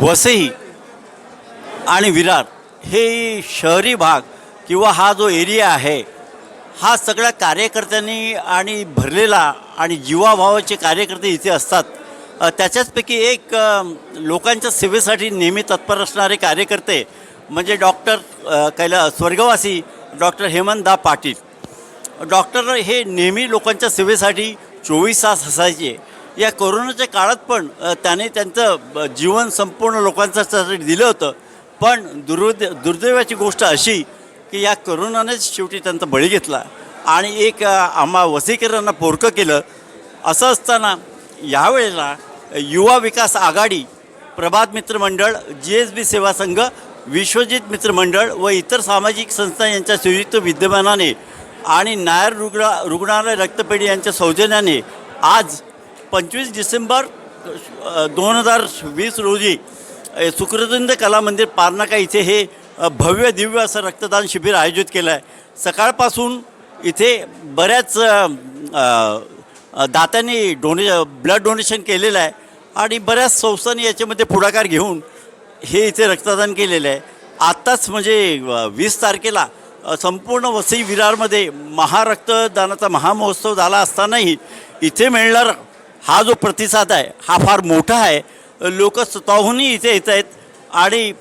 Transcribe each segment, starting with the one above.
वसई आणि विरार हे शहरी भाग किंवा हा जो एरिया आहे हा सगळ्या कार्यकर्त्यांनी आणि भरलेला आणि जीवाभावाचे कार्यकर्ते इथे असतात. त्याच्याचपैकी एक लोकांच्या सेवेसाठी नेहमी तत्पर असणारे कार्यकर्ते म्हणजे डॉक्टर कैला स्वर्गवासी डॉक्टर हेमंतदा पाटील. डॉक्टर हे नेहमी लोकांच्या सेवेसाठी चोवीस तास असायचे. या कोरोनाच्या काळात पण त्याने त्यांचं जीवन संपूर्ण लोकांच्यासाठी दिलं होतं. पण दुर्द दुर्दैवाची गोष्ट अशी की या करोनानेच शेवटी त्यांचा बळी घेतला. आणि एक आम्हा वसईकरांना पोरकं केलं. असं असताना यावेळेला युवा विकास आघाडी प्रभात मित्र मंडळ जी एस बी सेवा संघ विश्वजित मित्र मंडळ व इतर सामाजिक संस्था यांच्या संयुक्त विद्यमानाने आणि नायर रुग्ण रुग्णालय रक्तपेढी यांच्या सौजन्याने आज पंचवीस डिसेंबर दोन हजार वीस रोजी अ, सुकृतंद कला मंदिर पारनाका इथे हे भव्य दिव्य असं रक्तदान शिबिर आयोजित केलं आहे सकाळपासून इथे बऱ्याच दात्यांनी डोने ब्लड डोनेशन केलेलं आहे आणि बऱ्याच संस्थांनी याच्यामध्ये पुढाकार घेऊन हे इथे रक्तदान केलेलं आहे. आत्ताच म्हणजे वीस तारखेला संपूर्ण वसई विरारमध्ये महारक्तदानाचा महामहोत्सव झाला असतानाही इथे मिळणार हा जो प्रतिसाद आहे हा फार मोठा आहे. लोक स्वतःहूनही इथे येत आहेत आणि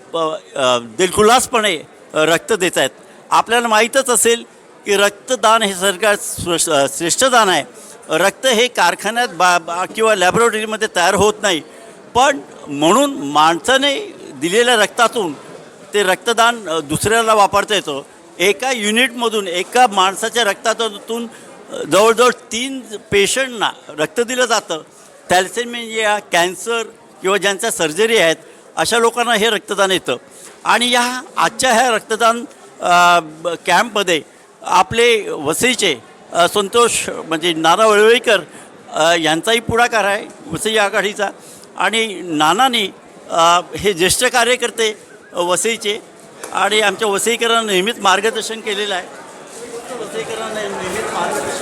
दिलखुलासपणे रक्त देत आहेत. आपल्याला माहीतच असेल की रक्तदान हे सरकार श्रेष्ठ दान आहे. रक्त हे कारखान्यात बा बा किंवा लॅबोरेटरीमध्ये तयार होत नाही. पण म्हणून माणसाने दिलेल्या रक्तातून ते रक्तदान दुसऱ्याला वापरता येतं. एका युनिटमधून एका माणसाच्या रक्तातून जवळजवळ तीन पेशंटना रक्त दिलं जातं. थॅल्सेमिया कॅन्सर किंवा ज्यांच्या सर्जरी आहेत अशा लोकांना हे रक्तदान येतं. आणि या आजच्या ह्या रक्तदान ब- कॅम्पमध्ये आपले वसईचे संतोष म्हणजे नाना वळवईकर यांचाही पुढाकार आहे वसई आघाडीचा. आणि नानानी हे ज्येष्ठ कार्यकर्ते वसईचे आणि आमच्या वसईकरांना नेहमीच मार्गदर्शन केलेलं आहे. वसईकरांना नेहमीच मार्गदर्शन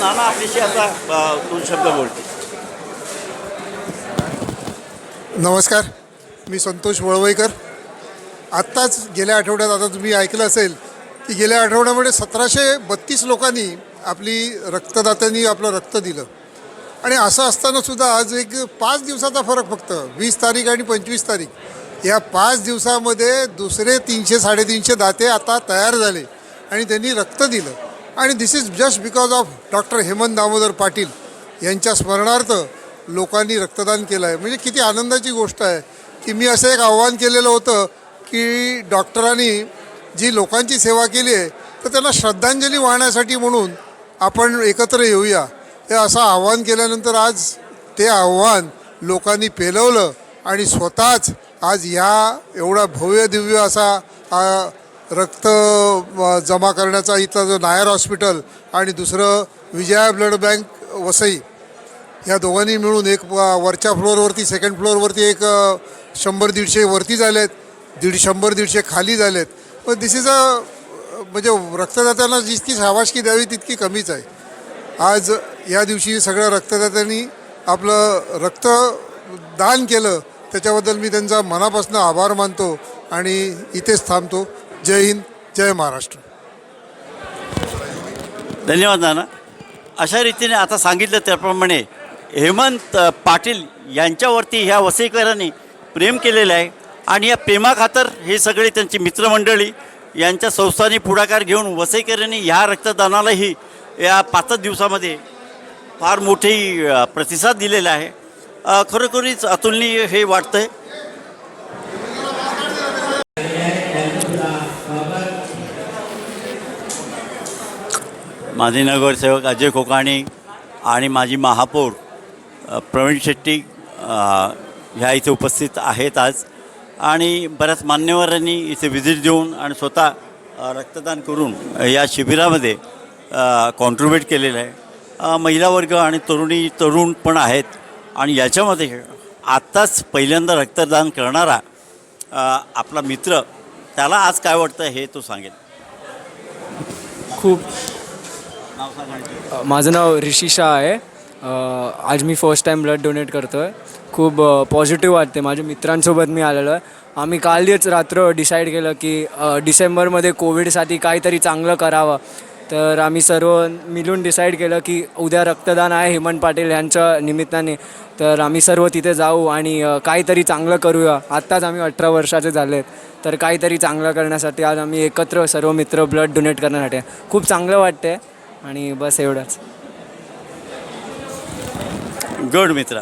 नाना आपल्याशी आता दोन शब्द बोलते. नमस्कार मी संतोष वळवईकर आत्ताच गेल्या आठवड्यात आता तुम्ही ऐकलं असेल की गेल्या आठवड्यामध्ये सतराशे बत्तीस लोकांनी आपली रक्तदात्यांनी आपलं रक्त दिलं. आणि असं असताना सुद्धा आज एक पाच दिवसाचा फरक फक्त वीस तारीख आणि पंचवीस तारीख. या पाच दिवसामध्ये दुसरे तीनशे साडेतीनशे दाते आता तयार झाले आणि त्यांनी रक्त दिलं. आणि this is just because of doctor Hemant Damodar Patil यांच्या स्मरणार्थ लोकांनी रक्तदान केलं आहे म्हणजे किती आनंदाची गोष्ट आहे की मी असं एक आव्हान केलेलं होतं की डॉक्टरांनी जी लोकांची सेवा केली आहे तर त्यांना श्रद्धांजली वाहण्यासाठी म्हणून आपण एकत्र येऊया. हे असं आव्हान केल्यानंतर आज ते आव्हान लोकांनी पेलवलं आणि स्वतःच आज ह्या एवढा भव्य दिव्य असा रक्त जमा करण्याचा इथला जो नायर हॉस्पिटल आणि दुसरं विजया ब्लड बँक वसई ह्या दोघांनी मिळून एक वरच्या फ्लोअरवरती सेकंड फ्लोअरवरती एक शंभर दीडशे वरती झाले आहेत दीड शंभर दीडशे खाली झाले आहेत पण दिस इज अ म्हणजे रक्तदात्यांना जितकी शाबासकी द्यावी तितकी कमीच आहे. आज या दिवशी सगळ्या रक्तदात्यांनी आपलं रक्त दान केलं त्याच्याबद्दल मी त्यांचा मनापासून आभार मानतो आणि इथेच थांबतो. जय हिंद जय महाराष्ट्र. धन्यवाद नाना. अशा रीतीने आता सांगितलं त्याप्रमाणे हेमंत पाटील यांच्यावरती ह्या वसईकरांनी प्रेम केलेलं आहे आणि या प्रेमाखातर हे सगळे त्यांची मित्रमंडळी यांच्या संस्थांनी पुढाकार घेऊन वसईकरांनी ह्या रक्तदानालाही या पाचच दिवसामध्ये फार मोठी प्रतिसाद दिलेला आहे. खरोखरीच अतुलनीय हे वाटतंय. माझे नगरसेवक अजय कोकाणी आणि माझी महापौर प्रवीण शेट्टी ह्या इथे उपस्थित आहेत आज. आणि बऱ्याच मान्यवरांनी इथे व्हिजिट देऊन आणि स्वतः रक्तदान करून या शिबिरामध्ये कॉन्ट्रीब्युट केलेलं आहे. महिला वर्ग आणि तरुणी तरुण पण आहेत. आणि याच्यामध्ये आत्ताच पहिल्यांदा रक्तदान करणारा आपला मित्र त्याला आज काय वाटतं हे तो सांगेल. खूप माझं नाव ऋषी शाह आहे. आज मी फर्स्ट टाईम ब्लड डोनेट करतो आहे खूप पॉझिटिव्ह वाटते माझ्या मित्रांसोबत मी आलेलो आहे. आम्ही कालच रात्र डिसाईड केलं की डिसेंबरमध्ये कोविडसाठी काहीतरी चांगलं करावं. तर आम्ही सर्व मिळून डिसाईड केलं की उद्या रक्तदान आहे हेमंत पाटील यांच्या निमित्ताने. तर आम्ही सर्व तिथे जाऊ आणि काहीतरी चांगलं करूया. आत्ताच आम्ही अठरा वर्षाचे झाले आहेत तर काहीतरी चांगलं करण्यासाठी आज आम्ही एकत्र सर्व मित्र ब्लड डोनेट करण्यासाठी. खूप चांगलं वाटते आणि बस एवढंच. गड मित्रा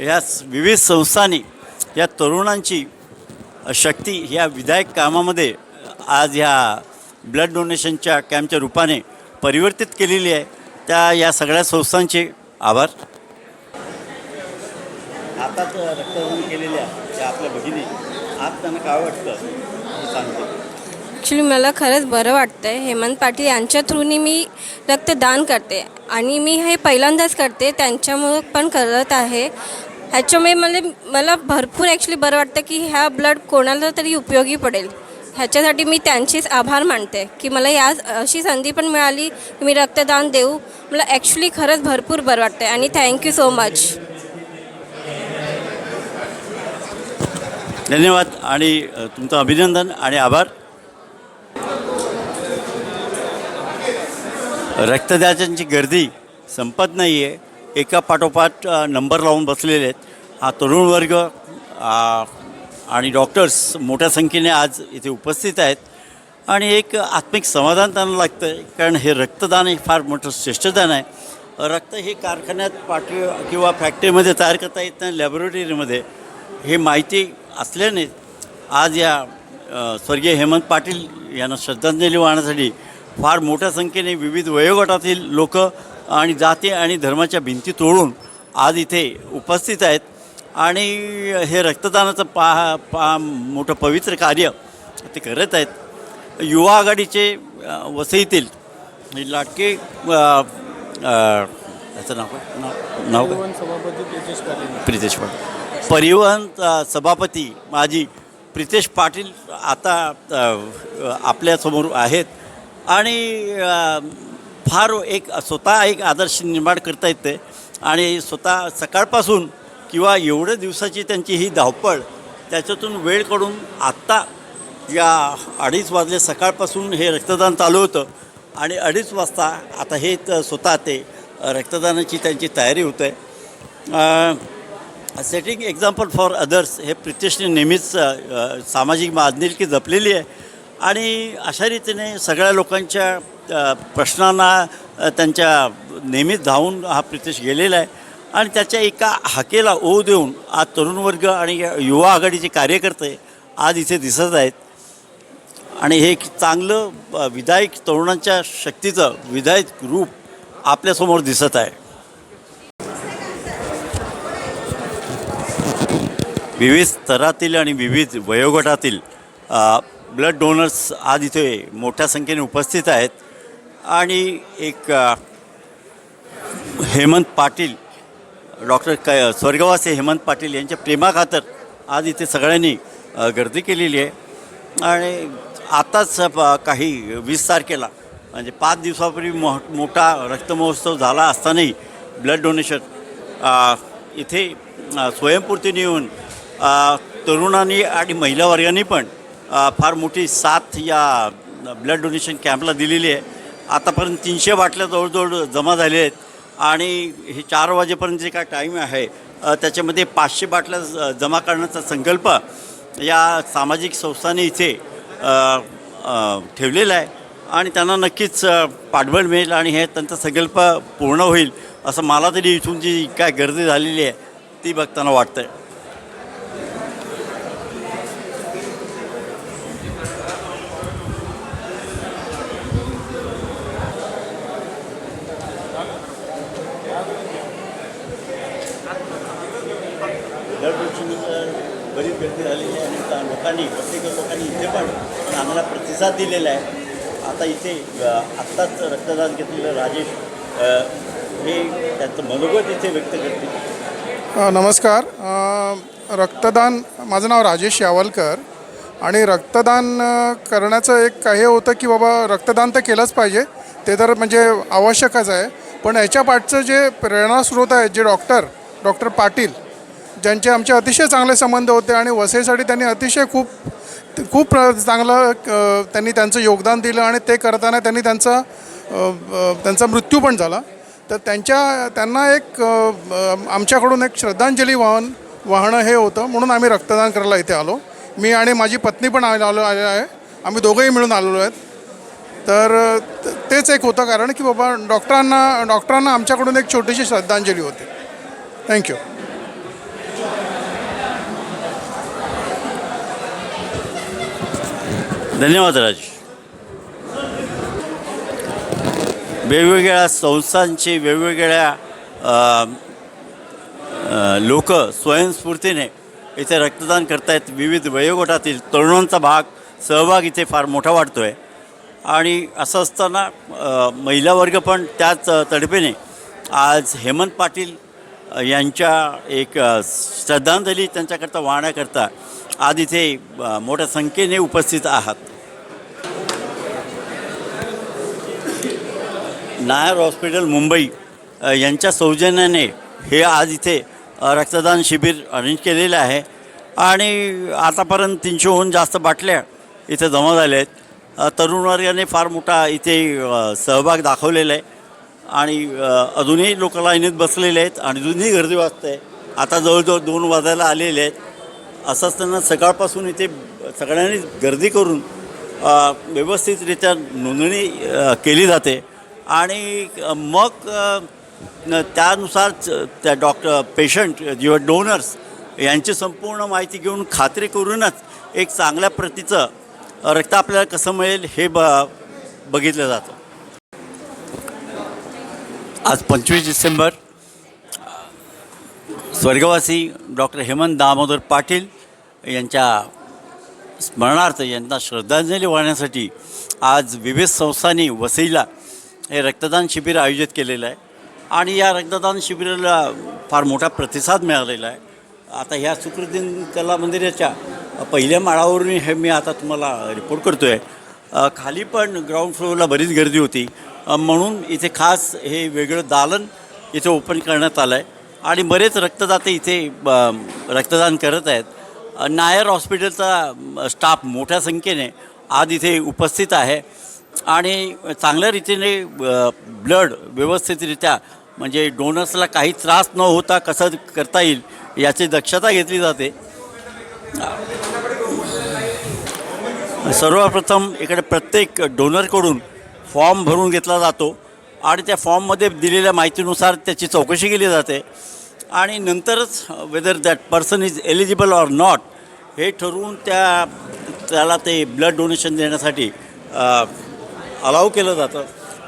या विविध संस्थांनी या तरुणांची शक्ती ह्या विधायक कामामध्ये आज ह्या ब्लड डोनेशनच्या कॅम्पच्या रूपाने परिवर्तित केलेली आहे. त्या या सगळ्या संस्थांचे आभार. आताच रक्तदान केलेल्या त्या आपल्या भगिनी आज त्यांना काय वाटतं? सांगते. ॲक्च्युली मला खरंच बरं वाटतं आहे हेमंत पाटील यांच्या थ्रूनी मी रक्तदान करते आणि मी हे पहिल्यांदाच करते. त्यांच्यामुळं पण करत आहे. ह्याच्यामुळे मला मला भरपूर ॲक्च्युली बरं वाटतं की ह्या ब्लड कोणाला तरी उपयोगी पडेल. ह्याच्यासाठी मी त्यांचेच आभार मानते की मला या अशी संधी पण मिळाली की मी रक्तदान देऊ. मला ॲक्च्युली खरंच भरपूर बरं वाटतं आहे आणि थँक्यू सो मच धन्यवाद आणि तुमचं अभिनंदन आणि आभार. रक्तदात्यांची गर्दी संपत नाही आहे एका पाठोपाठ नंबर लावून बसलेले आहेत. हा तरुण वर्ग आणि डॉक्टर्स मोठ्या संख्येने आज इथे उपस्थित आहेत. आणि एक आत्मिक समाधान त्यांना लागतं आहे कारण हे रक्तदान हे फार मोठं श्रेष्ठदान आहे. रक्त हे कारखान्यात पाठवी किंवा फॅक्टरीमध्ये तयार करता येत नाही लॅबोरेटरीमध्ये. हे माहिती असल्याने आज या स्वर्गीय हेमंत पाटील यांना श्रद्धांजली वाहण्यासाठी फार मोठ्या संख्येने विविध वयोगटातील लोक आणि जाती आणि धर्माच्या भिंती तोडून आज इथे उपस्थित आहेत. आणि हे रक्तदानाचं पा पा मोठं पवित्र कार्य ते करत आहेत. युवा आघाडीचे वसईतील लाटके अ, अ, याचं नाव काय? नाव नाव काय? प्रितेश पाटील. परिवहन सभापती माजी प्रितेश पाटील आता आपल्यासमोर आहेत. आणि फार एक स्वतः एक आदर्श निर्माण करता येते. आणि स्वतः सकाळपासून किंवा एवढ्या दिवसाची त्यांची ही धावपळ त्याच्यातून वेळ काढून आत्ता या अडीच वाजले सकाळपासून हे रक्तदान चालू होतं. आणि अडीच वाजता आता हे स्वतः ते रक्तदानाची त्यांची तयारी होते. सेटिंग एक्झाम्पल फॉर अदर्स हे प्रितेशने नेहमीच सामाजिक बांधिलकी जपलेली आहे. आणि अशा रीतीने सगळ्या लोकांच्या प्रश्नांना त्यांच्या नेहमीच धावून हा प्रितेश गेलेला आहे. आणि त्याच्या एका हाकेला ओ देऊन आज तरुण वर्ग आणि युवा आघाडीचे कार्यकर्ते आज इथे दिसत आहेत. आणि हे एक चांगलं विधायक तरुणांच्या शक्तीचं विधायक रूप आपल्यासमोर दिसत आहे. विविध स्तरातील आणि विविध वयोगटातील ब्लड डोनर्स आज इथे मोठ्या संख्येने उपस्थित आहेत. आणि एक हेमंत पाटील डॉक्टर क स्वर्गवासी हेमंत पाटील यांच्या प्रेमाखातर आज इथे सगळ्यांनी गर्दी केलेली आहे. आणि आताच काही वीस तारखेला म्हणजे पाच दिवसापूर्वी मो मोठा रक्तमहोत्सव झाला असतानाही ब्लड डोनेशन इथे स्वयंपूर्तीने येऊन तरुणांनी आणि महिला वर्गांनी पण फार मोठी साथ या ब्लड डोनेशन कॅम्पला दिलेली आहे. आतापर्यंत तीनशे बाटल्या जवळजवळ जमा झाल्या आहेत. आणि हे चार वाजेपर्यंत जे काय टाईम आहे त्याच्यामध्ये पाचशे बाटल्या जमा करण्याचा संकल्प या सामाजिक संस्थांनी इथे ठेवलेला आहे. आणि त्यांना नक्कीच पाठबळ मिळेल आणि हे त्यांचा संकल्प पूर्ण होईल असं मला तरी इथून जी काय गर्दी झालेली आहे ती बघताना वाटतं आहे ब्लड डोनेशनचं बरीच गर्दी झालेली आहे आणि त्या लोकांनी प्रत्येक लोकांनी इथे पण चांगला प्रतिसाद दिलेला आहे. आता इथे आत्ताच रक्तदान घेतलेलं राजेश हे त्यांचं मनोगत इथे व्यक्त करतील. नमस्कार. रक्तदान माझं नाव राजेश यावलकर आणि रक्तदान करण्याचं एक हे होतं की बाबा रक्तदान तर केलंच पाहिजे ते तर म्हणजे आवश्यकच आहे. पण ह्याच्या पाठचं जे प्रेरणास्रोत आहे जे डॉक्टर डॉक्टर पाटील ज्यांचे आमचे अतिशय चांगले संबंध होते आणि वसईसाठी त्यांनी अतिशय खूप खूप चांगलं त्यांनी त्यांचं योगदान दिलं आणि ते करताना त्यांनी त्यांचा त्यांचा मृत्यू पण झाला. तर त्यांच्या त्यांना एक आमच्याकडून एक श्रद्धांजली वाहन वाहणं हे होतं म्हणून आम्ही रक्तदान करायला इथे आलो. मी आणि माझी पत्नी पण आलो आलो आले आहे. आम्ही दोघंही मिळून आलेलो आहेत. तर तेच एक होतं कारण की बाबा डॉक्टरांना डॉक्टरांना आमच्याकडून एक छोटीशी श्रद्धांजली होती. थँक्यू. धन्यवाद राज वेगवेगळ्या संस्थांची वेगवेगळ्या लोक स्वयंस्फूर्तीने इथे रक्तदान करतायत. विविध वयोगटातील तरुणांचा भाग सहभाग इथे फार मोठा वाटतो आहे आणि असं असताना महिला वर्ग पण त्याच तडफेने आज हेमंत पाटील यांच्या एक श्रद्धांजली त्यांच्याकरता वाहण्याकरता आज इथे मोठ्या संख्येने उपस्थित आहात. नायर हॉस्पिटल मुंबई यांच्या सौजन्याने हे आज इथे रक्तदान शिबिर अरेंज केलेलं आहे. आणि आतापर्यंत तीनशेहून जास्त बाटल्या इथे जमा झाल्या आहेत. अ, तरुण वर्गाने फार मोठा इथे सहभाग दाखवलेला आहे. आणि अजूनही लोक लाईनीत बसलेले आहेत आणि अजूनही गर्दी वाजते. आता जवळजवळ दोन वाजायला आलेले आहेत. असं असताना सकाळपासून इथे सगळ्यांनी गर्दी करून व्यवस्थितरित्या नोंदणी केली जाते. आणि मग त्यानुसार त्या डॉक्टर पेशंट किंवा डोनर्स यांची संपूर्ण माहिती घेऊन खात्री करूनच एक चांगल्या प्रतीचं रक्त आपल्याला कसं मिळेल हे ब बघितलं जातं. आज पंचवीस डिसेंबर स्वर्गवासी डॉक्टर हेमंत दामोदर पाटील यांच्या स्मरणार्थ यांना श्रद्धांजली वाहण्यासाठी आज विविध संस्थांनी वसईला हे रक्तदान शिबिर आयोजित केलेलं आहे. आणि या रक्तदान शिबिराला फार मोठा प्रतिसाद मिळालेला आहे. आता ह्या सुकृतीन कला मंदिराच्या पहिल्या माळावरून हे मी आता तुम्हाला रिपोर्ट करतो आहे खाली पण ग्राउंड फ्लोअरला बरीच गर्दी होती. म्हणून इथे खास हे वेगळं दालन इथे ओपन करण्यात आलं आहे आणि बरेच रक्तदाते इथे रक्तदान करत आहेत. नायर हॉस्पिटलचा स्टाफ मोठ्या संख्येने आज इथे उपस्थित आहे. आणि चांगल्या रीतीने ब्लड व्यवस्थितरित्या म्हणजे डोनर्सला काही त्रास न होता कसं करता येईल याची दक्षता घेतली जाते. सर्वप्रथम इकडे प्रत्येक डोनरकडून फॉर्म भरून घेतला जातो. आणि त्या फॉर्ममध्ये दिलेल्या माहितीनुसार त्याची चौकशी केली जाते. आणि नंतरच whether that person is eligible or not हे ठरवून त्या त्याला ते ब्लड डोनेशन देण्यासाठी अलाव केलं जातं.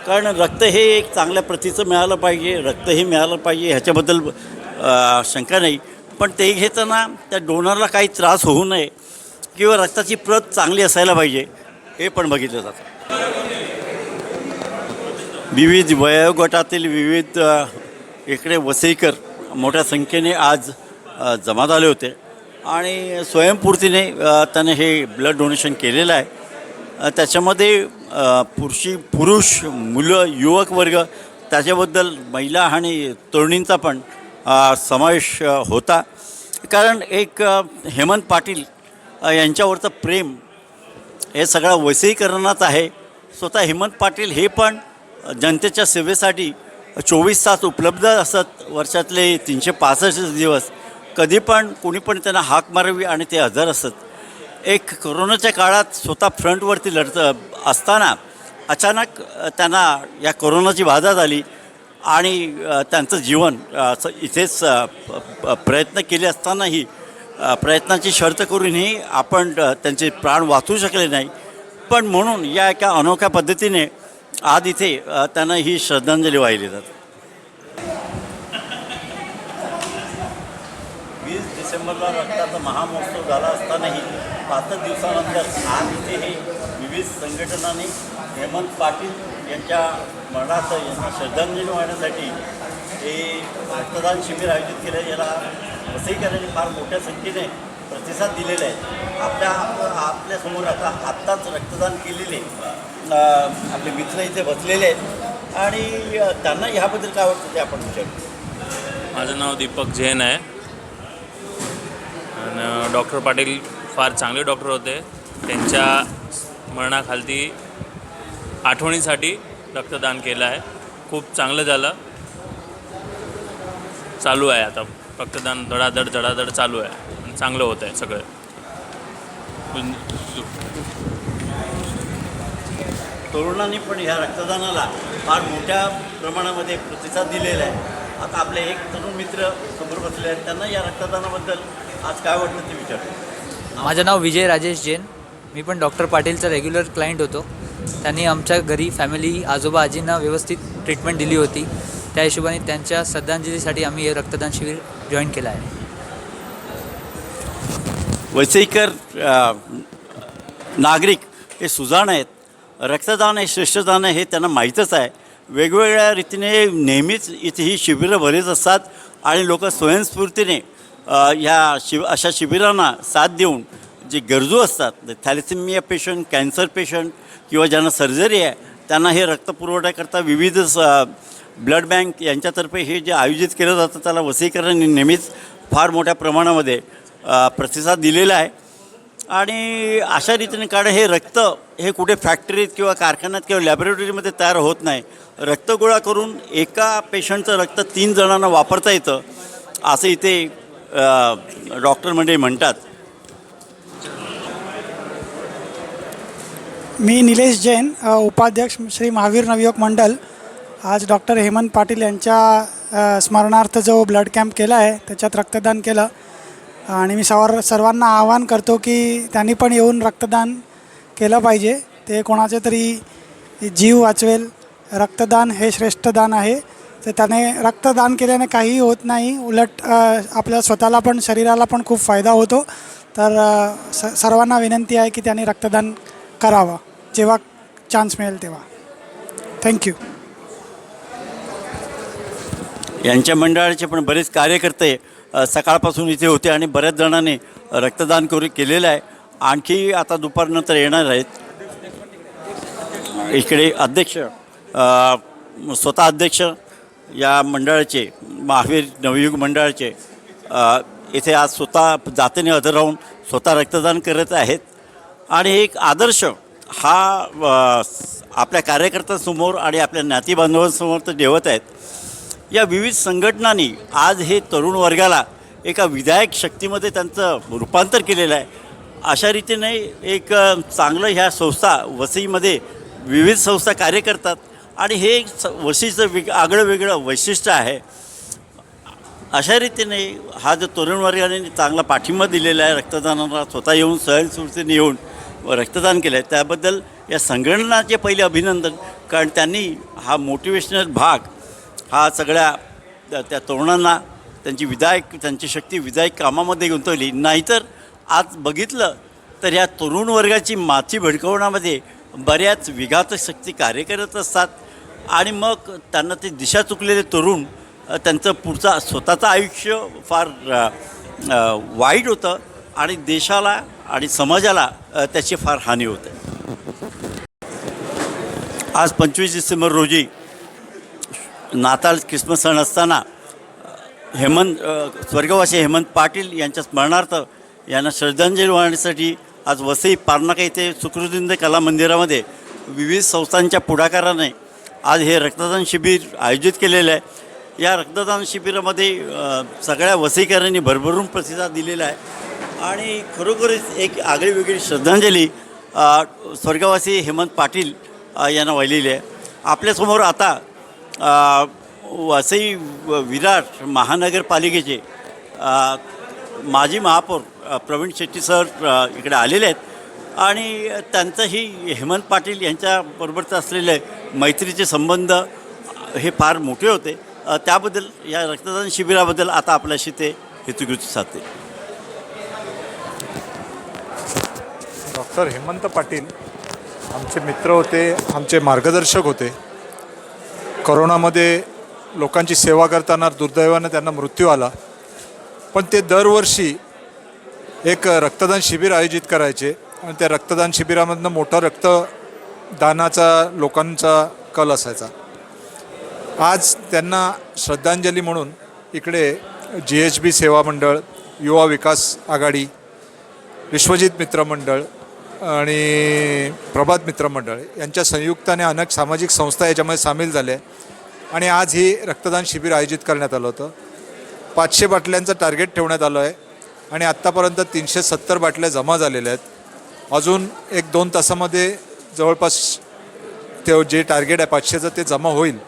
कारण रक्त हे एक चांगल्या प्रतीचं मिळालं पाहिजे रक्तही मिळालं पाहिजे ह्याच्याबद्दल शंका नाही. पण ते घेताना त्या डोनरला काही त्रास होऊ नये किंवा रक्ताची प्रत चांगली असायला पाहिजे हे पण बघितलं जातं. विविध वयोगटातील विविध इकडे वसईकर मोठ्या संख्येने आज जमा झाले होते. आणि स्वयंपूर्तीने त्याने हे ब्लड डोनेशन केलेलं आहे. त्याच्यामध्ये पुरुषी पुरुष मुलं युवक वर्ग त्याच्याबद्दल महिला आणि तरुणींचा पण समावेश होता. कारण एक हेमंत पाटील यांच्यावरचं प्रेम हे सगळं वसईकरणात आहे. स्वतः हेमंत पाटील हे पण जनतेच्या सेवेसाठी चोवीस तास उपलब्ध असत. वर्षातले तीनशे पासष्ट दिवस. कधी पण कोणी पण त्यांना हाक मारावी आणि ते हजर असत. एक कोरोनाच्या काळात स्वतः फ्रंटवरती लढत असताना अचानक त्यांना या कोरोनाची बाधा झाली आणि त्यांचं जीवन इथेच प- प्रयत्न केले असतानाही प्रयत्नाची शर्त करूनही आपण त्यांचे प्राण वाचू शकले नाही. पण म्हणून या एका अनोख्या पद्धतीने आज इथे त्यांना ही श्रद्धांजली वाहिली जाते. वीस डिसेंबरला रक्ताचा महामहोत्सव झाला असतानाही पाचच दिवसानंतर आज इथे हे विविध संघटनांनी हेमंत पाटील यांच्या मरणार्थ यांना श्रद्धांजली वाहण्यासाठी हे रक्तदान शिबिर आयोजित केलं. याला वसईकरांनी फार मोठ्या संख्येने प्रतिसाद दिलेला आहे. आपल्या आपल्यासमोर आता आत्ताच रक्तदान केलेले आपले मित्र इथे बसलेले आहेत. आणि त्यांना ह्याबद्दल काय वाटतं ते आपण विचारू. माझं नाव दीपक जैन आहे. आणि डॉक्टर पाटील फार चांगले डॉक्टर होते. त्यांच्या स्मरणाखालती आठवणीसाठी रक्तदान केलं आहे. खूप चांगलं झालं. चालू आहे आता. रक्तदान धडाधड धडाधड चालू आहे. आणि चांगलं होत आहे सगळं. तरुणांनी पण ह्या रक्तदानाला फार मोठ्या प्रमाणामध्ये प्रतिसाद दिलेला आहे. आता आपले एक तरुण मित्र समोर बसले आहेत. त्यांना या रक्तदानाबद्दल आज काय वाटतं ते विचार माझं नाव विजय राजेश जैन. मी पण डॉक्टर पाटीलचा रेग्युलर क्लायंट होतो. त्यांनी आमच्या घरी फॅमिली आजोबा आजींना व्यवस्थित ट्रीटमेंट दिली होती. त्या हिशोबाने त्यांच्या श्रद्धांजलीसाठी आम्ही हे रक्तदान शिबिर जॉईन केलं आहे. वसईकर अ, नागरिक हे सुजाण आहेत. रक्तदान हे श्रेष्ठदान आहे हे त्यांना माहीतच आहे. वेगवेगळ्या रीतीने नेहमीच इथे ही शिबिरं भरीत असतात आणि लोक स्वयंस्फूर्तीने ह्या शिब अशा शिबिरांना साथ देऊन जे गरजू असतात थॅलेसेमिया पेशंट कॅन्सर पेशंट किंवा ज्यांना सर्जरी आहे त्यांना हे रक्त पुरवठ्याकरता विविध स ब्लड बँक यांच्यातर्फे हे जे आयोजित केलं जातं त्याला वसीकरण नेहमीच फार मोठ्या प्रमाणामध्ये प्रतिसाद दिलेला आहे. आणि अशा रीतीने कारण हे रक्त हे कुठे फॅक्टरीत किंवा कारखान्यात किंवा लॅबोरेटरीमध्ये तयार होत नाही. रक्त गोळा करून एका पेशंटचं रक्त तीन जणांना वापरता येतं असं इथे डॉक्टर मंडळी म्हणतात. मी निलेश जैन उपाध्यक्ष श्री महावीर नवयुवक मंडल. आज डॉक्टर हेमंत पाटील यांच्या स्मरणार्थ जो ब्लड कॅम्प केला आहे त्याच्यात रक्तदान केलं. आणि मी सर्व सर्वांना आवाहन करतो की त्यांनी पण येऊन रक्तदान केलं पाहिजे. ते कोणाचे तरी जीव वाचवेल. रक्तदान हे श्रेष्ठ दान आहे. तर त्याने रक्तदान केल्याने काहीही होत नाही. उलट आपल्या स्वतःला पण शरीराला पण खूप फायदा होतो. तर स सर्वांना विनंती आहे की त्यांनी रक्तदान करावं. जेव्हा चान्स मिळेल तेव्हा. थँक्यू यांच्या मंडळाचे पण बरेच कार्यकर्ते अ, सकाळपासून इथे होते आणि बऱ्याच जणांनी रक्तदान करू केलेलं आहे. आणखी आता दुपारनंतर येणार आहेत. इकडे अध्यक्ष स्वतः अध्यक्ष या मंडळाचे महावीर नवयुग मंडळाचे इथे आज स्वतः जातीने हजर राहून स्वतः रक्तदान करत आहेत. आणि एक आदर्श हा आपल्या कार्यकर्त्यांसमोर आणि आपल्या नातेबांधवांसमोर तर ठेवत आहेत. या विविध संघटनांनी आज हे तरुण वर्गाला एका विधायक शक्तीमध्ये त्यांचं रूपांतर केलेलं आहे. अशा रीतीने एक चांगलं ह्या संस्था वसईमध्ये विविध संस्था कार्य करतात आणि हे एक स- वसईचं वेग आगळं वेगळं वैशिष्ट्य आहे. अशा रीतीने हा जो तरुण वर्गाने चांगला पाठिंबा दिलेला आहे रक्तदानाला स्वतः येऊन स्वयंस्फूर्तीने येऊन व रक्तदान केलं आहे त्याबद्दल या संघटनाचे पहिले अभिनंदन कारण त्यांनी हा मोटिवेशनल भाग हा सगळ्या त्या- तरुणांना त्यांची विधायक त्यांची शक्ती विधायक कामामध्ये गुंतवली नाहीतर आज बघितलं तर ह्या तरुण वर्गाची माथी भडकवण्यामध्ये बऱ्याच विघातक शक्ती कार्य करत असतात. आणि मग त्यांना ते दिशा चुकलेले तरुण त्यांचं पुढचा स्वतःचं आयुष्य फार वाईट होतं आणि देशाला आणि समाजाला त्याची फार हानी होते. आज पंचवीस डिसेंबर रोजी नाताळ ख्रिसमस सण असताना हेमंत स्वर्गवासी हेमंत पाटील यांच्या स्मरणार्थ यांना श्रद्धांजली वाहण्यासाठी आज वसई पारनाका येथे सुकृतिंद कला मंदिरामध्ये विविध संस्थांच्या पुढाकाराने आज हे रक्तदान शिबिर आयोजित केलेलं आहे. या रक्तदान शिबिरामध्ये सगळ्या वसईकरांनी भरभरून प्रतिसाद दिलेला आहे. आणि खरोखरच एक आगळी वेगळी श्रद्धांजली स्वर्गवासी हेमंत पाटील यांना वाहिलेली आहे. आपल्यासमोर आता वसई विराट महानगरपालिकेचे माजी महापौर प्रवीण शेट्टी सर इकडे आलेले आहेत. आणि त्यांचंही हेमंत पाटील यांच्याबरोबरचं असलेले मैत्रीचे संबंध हे फार मोठे होते. त्याबद्दल या रक्तदान शिबिराबद्दल आता आपल्याशी ते हेतुकृती साधते. डॉक्टर हेमंत पाटील आमचे मित्र होते आमचे मार्गदर्शक होते. करोनामध्ये लोकांची सेवा करताना दुर्दैवानं त्यांना मृत्यू आला. पण ते दरवर्षी एक रक्तदान शिबिर आयोजित करायचे आणि त्या रक्तदान शिबिरामधनं मोठा रक्तदानाचा लोकांचा कल असायचा. आज त्यांना श्रद्धांजली म्हणून इकडे जी एच बी सेवा मंडळ युवा विकास आघाडी विश्वजित मित्र मंडळ आणि प्रभात मित्र मंडळ यांच्या संयुक्ताने अनेक सामाजिक संस्था याच्यामध्ये सामील झाल्या आणि आज ही रक्तदान शिबिर आयोजित करण्यात आलं होतं. पाचशे बाटल्यांचं टार्गेट ठेवण्यात आलं आहे. आणि आत्तापर्यंत तीनशे सत्तर बाटल्या जमा झालेल्या आहेत. अजून एक दोन तासामध्ये जवळपास ते जे टार्गेट आहे पाचशेचं ते जमा होईल.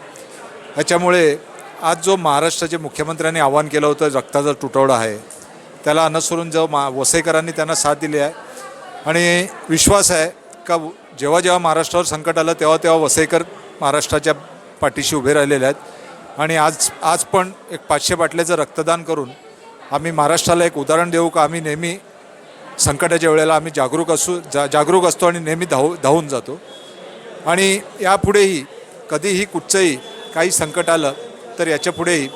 ह्याच्यामुळे आज जो महाराष्ट्राचे मुख्यमंत्र्यांनी आवाहन केलं होतं रक्ताचा तुटवडा आहे. त्याला अनुसरून जो मा वसईकरांनी त्यांना साथ दिली आहे. आणि विश्वास आहे का जेव्हा जेव्हा महाराष्ट्रावर संकट आलं तेव्हा तेव्हा वसईकर महाराष्ट्राच्या पाठीशी उभे राहिलेले आहेत. आणि आज आज पण एक पाचशे बाटल्याचं रक्तदान करून आम्ही महाराष्ट्राला एक उदाहरण देऊ का? आम्ही नेहमी संकटाच्या वेळेला आम्ही जागरूक असू जा जागरूक असतो आणि नेहमी धाव धावून जातो. आणि यापुढेही कधीही कुठचंही काही संकट आलं तर याच्यापुढेही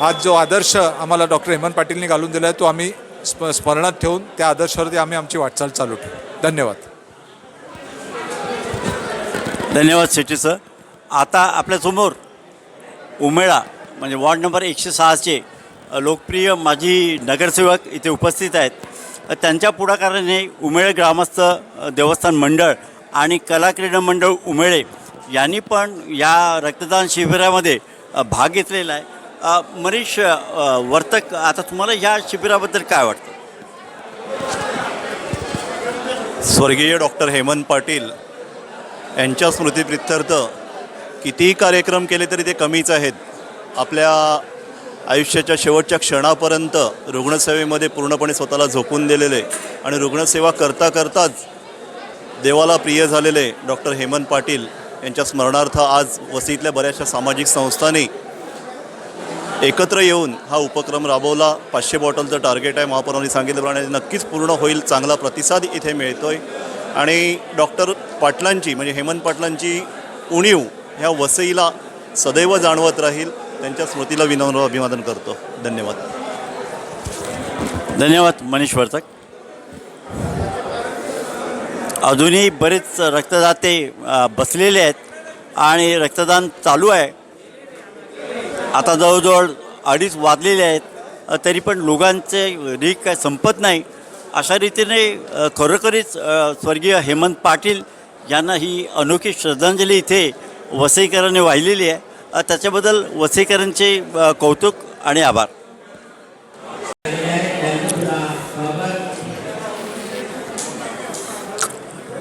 आज जो आदर्श आम्हाला डॉक्टर हेमंत पाटीलनी घालून दिला आहे तो आम्ही स्प स्मरणात ठेवून त्या आदर्शावरती आम्ही आमची वाटचाल चालू ठेवू. धन्यवाद. धन्यवाद शेट्टी सर. आता आपल्यासमोर उमेळा म्हणजे वॉर्ड नंबर एकशे सहाचे लोकप्रिय माजी नगरसेवक इथे उपस्थित आहेत. त्यांच्या पुढाकाराने उमेळे ग्रामस्थ देवस्थान मंडळ आणि कला क्रीडा मंडळ उमेळे यांनी पण या रक्तदान शिबिरामध्ये भाग घेतलेला आहे. मनीष वर्तक आता तुम्हाला ह्या शिबिराबद्दल काय वाटतं? स्वर्गीय डॉक्टर हेमंत पाटील यांच्या स्मृतीप्रित्यर्थ कितीही कार्यक्रम केले तरी ते कमीच आहेत. आपल्या आयुष्याच्या शेवटच्या क्षणापर्यंत रुग्णसेवेमध्ये पूर्णपणे स्वतःला झोकून दिलेले आणि रुग्णसेवा करता करताच देवाला प्रिय झालेले डॉक्टर हेमंत पाटील यांच्या स्मरणार्थ आज वसईतल्या बऱ्याचशा सामाजिक संस्थांनी एकत्र येऊन हा उपक्रम राबवला. पाचशे बॉटलचं टार्गेट आहे. महापौरांनी सांगितल्याप्रमाणे नक्कीच पूर्ण होईल. चांगला प्रतिसाद इथे मिळतो आहे आणि डॉक्टर पाटलांची म्हणजे हेमंत पाटलांची उणीव ह्या वसईला सदैव जाणवत राहील. त्यांच्या स्मृतीला विनम्र अभिवादन करतो. धन्यवाद. धन्यवाद मनीष वर्तक अजूनही बरेच रक्तदाते बसलेले आहेत आणि रक्तदान चालू आहे. आता जवळजवळ अडीच वाजलेले आहेत. तरी पण लोकांचे रीक काय संपत नाही. अशा रीतीने खरोखरीच स्वर्गीय हेमंत पाटील यांना ही अनोखी श्रद्धांजली इथे वसईकरांनी वाहिलेली आहे. त्याच्याबद्दल वसईकरांचे कौतुक आणि आभार.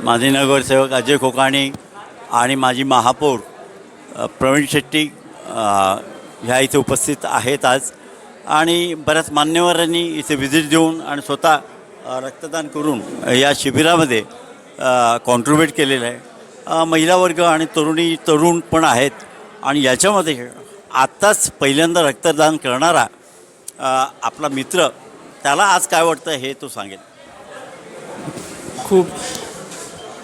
माझे नगरसेवक अजय कोकाणी आणि माझी महापौर प्रवीण शेट्टी ह्या इथे उपस्थित आहेत आज. आणि बऱ्याच मान्यवरांनी इथे व्हिजिट देऊन आणि स्वतः रक्तदान करून या शिबिरामध्ये कॉन्ट्रीब्युट केलेलं आहे. महिला वर्ग आणि तरुणी तरुण पण आहेत. आणि याच्यामध्ये आत्ताच पहिल्यांदा रक्तदान करणारा आपला मित्र त्याला आज काय वाटतं हे तो सांगेल. खूप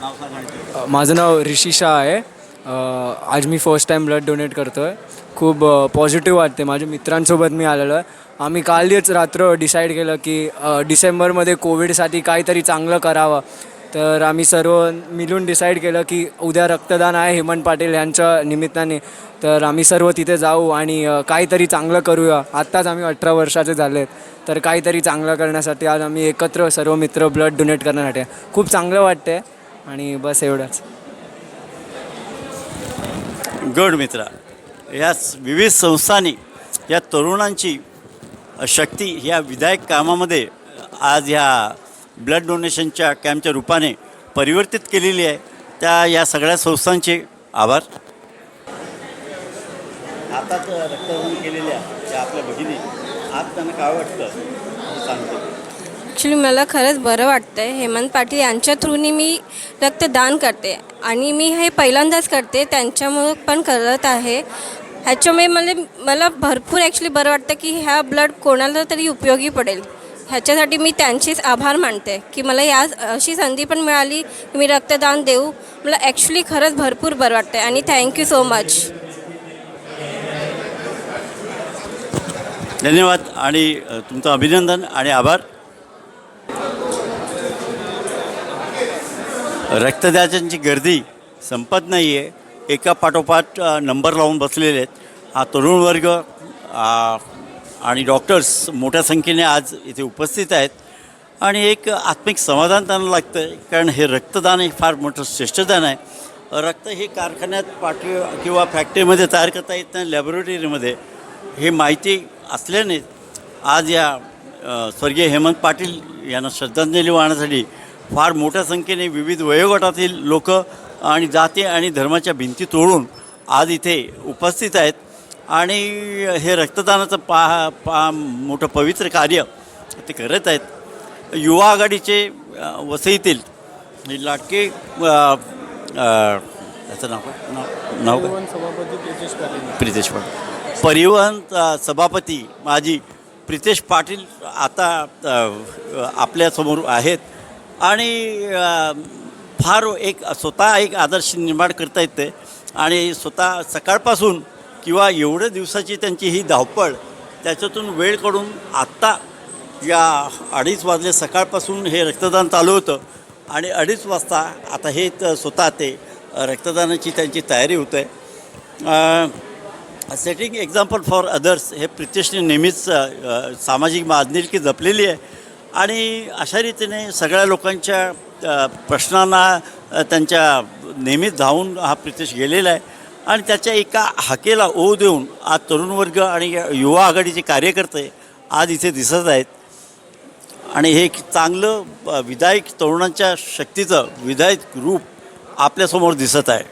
नाव माझं नाव ऋषी शाह आहे. आज मी फर्स्ट टाईम ब्लड डोनेट करतो आहे खूप पॉझिटिव्ह वाटते माझ्या मित्रांसोबत मी आलेलो आहे. आम्ही कालच रात्र डिसाईड केलं की डिसेंबरमध्ये कोविडसाठी काहीतरी चांगलं करावं. तर आम्ही सर्व मिळून डिसाईड केलं की उद्या रक्तदान आहे हेमंत पाटील यांच्या निमित्ताने. तर आम्ही सर्व तिथे जाऊ आणि काहीतरी चांगलं करूया. आत्ताच आम्ही अठरा वर्षाचे झाले तर काहीतरी चांगलं करण्यासाठी आज आम्ही एकत्र सर्व मित्र ब्लड डोनेट करण्यासाठी. खूप चांगलं वाटते आणि बस एवढंच. गड मित्रा या विविध संस्थांनी या तरुणांची शक्ती ह्या विधायक कामामध्ये आज ह्या ब्लड डोनेशनच्या कॅम्पच्या रूपाने परिवर्तित केलेली आहे. त्या या सगळ्या संस्थांचे आभार. आताच रक्तदान केलेल्या त्या आपल्या भगिनी आज त्यांना काय वाटतं? सांगते. ॲक्च्युली मला खरंच बरं वाटतं आहे हेमंत पाटील यांच्या थ्रूनी मी रक्तदान करते. आणि मी हे पहिल्यांदाच करते त्यांच्यामुळं पण करत आहे. ह्याच्यामुळे मला मला भरपूर ॲक्च्युली बरं वाटतं की ह्या ब्लड कोणाला तरी उपयोगी पडेल. ह्याच्यासाठी मी त्यांचेच आभार मानते की मला या अशी संधी पण मिळाली की मी रक्तदान देऊ. मला ॲक्च्युली खरंच भरपूर बरं वाटतं आहे आणि थँक्यू सो मच धन्यवाद आणि तुमचं अभिनंदन आणि आभार. रक्तदात्यांची गर्दी संपत नाही आहे एका पाठोपाठ नंबर लावून बसलेले आहेत. हा तरुण वर्ग आणि डॉक्टर्स मोठ्या संख्येने आज इथे उपस्थित आहेत. आणि एक आत्मिक समाधान त्यांना लागतं आहे कारण हे रक्तदान हे फार मोठं श्रेष्ठदान आहे. रक्त हे कारखान्यात पाठी किंवा फॅक्टरीमध्ये तयार करता येत नाही लॅबोरेटरीमध्ये. हे माहिती असल्याने आज या स्वर्गीय हेमंत पाटील यांना श्रद्धांजली वाहण्यासाठी फार मोठ्या संख्येने विविध वयोगटातील लोक आणि जाती आणि धर्माच्या भिंती तोडून आज इथे उपस्थित आहेत. आणि हे रक्तदानाचं पा पा मोठं पवित्र कार्य ते करत आहेत. युवा आघाडीचे वसईतील लाटके त्याचं नाव नाव नाव काय? प्रितेश पाटील. परिवहन सभापती माजी प्रितेश पाटील आता आपल्यासमोर आहेत. आणि फार एक स्वतः एक आदर्श निर्माण करता येते. आणि स्वतः सकाळपासून किंवा एवढ्या दिवसाची त्यांची ही धावपळ त्याच्यातून वेळ काढून आत्ता या अडीच वाजले सकाळपासून हे रक्तदान चालू होतं. आणि अडीच वाजता आता हे स्वतः ते रक्तदानाची त्यांची तयारी होते. सेटिंग एक्झाम्पल फॉर अदर्स हे प्रितेशने नेहमीच सामाजिक अ, सामाजिक बांधिलकी जपलेली आहे. आणि अशा रीतीने सगळ्या लोकांच्या प्रश्नांना त्यांच्या नेहमीच धावून हा प्रितेश गेलेला आहे. आणि त्याच्या एका हाकेला ओ देऊन आज तरुण वर्ग आणि युवा आघाडीचे कार्यकर्ते आज इथे दिसत आहेत. आणि हे एक चांगलं विधायक तरुणांच्या शक्तीचं विधायक रूप आपल्यासमोर दिसत आहे.